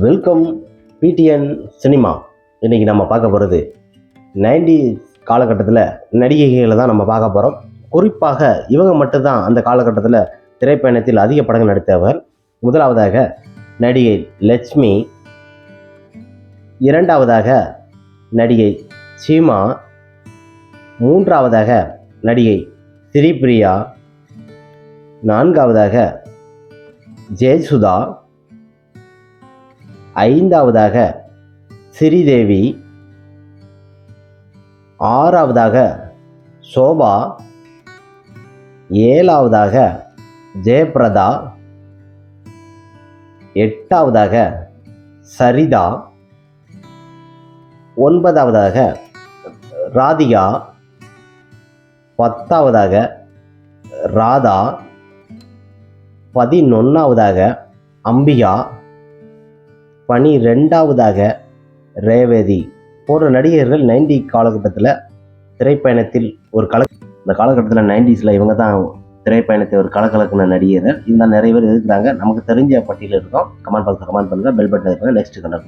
Welcome PTN cinema இன்றைக்கி நம்ம பார்க்க போகிறது நைன்டி காலகட்டத்தில் நடிகைகளை தான் நம்ம பார்க்க போகிறோம் குறிப்பாக இவங்க மட்டும்தான் அந்த காலகட்டத்தில் திரைப்பயணத்தில் அதிக படங்கள் நடித்தவர் முதலாவதாக நடிகை லட்சுமி. இரண்டாவதாக நடிகை சீமா. மூன்றாவதாக நடிகை ஸ்ரீபிரியா நான்காவதாக ஜெயசுதா. ஐந்தாவதாக ஸ்ரீதேவி ஆறாவதாக சோபா ஏழாவதாக ஜெயபிரதா எட்டாவதாக சரிதா ஒன்பதாவதாக ராதிகா பத்தாவதாக ராதா பதினொன்றாவதாக அம்பிகா பணி ரெண்டாவதாக ரேவதி. போன்ற நடிகர்கள் நைன்டி காலகட்டத்தில் திரைப்பயணத்தில் ஒரு கல இந்த காலகட்டத்தில் நைன்டிஸில் இவங்க தான் திரைப்பயணத்தை ஒரு கலக்கலக்கின நடிகர்கள். இந்த நிறைய பேர் இருக்கிறாங்க நமக்கு தெரிஞ்ச பட்டியல் இருக்கோம். கமெண்ட் பாக்ஸில் கமெண்ட் பண்ணுங்கள் பெல் பட்டன் நெக்ஸ்ட் கண்டக்ட்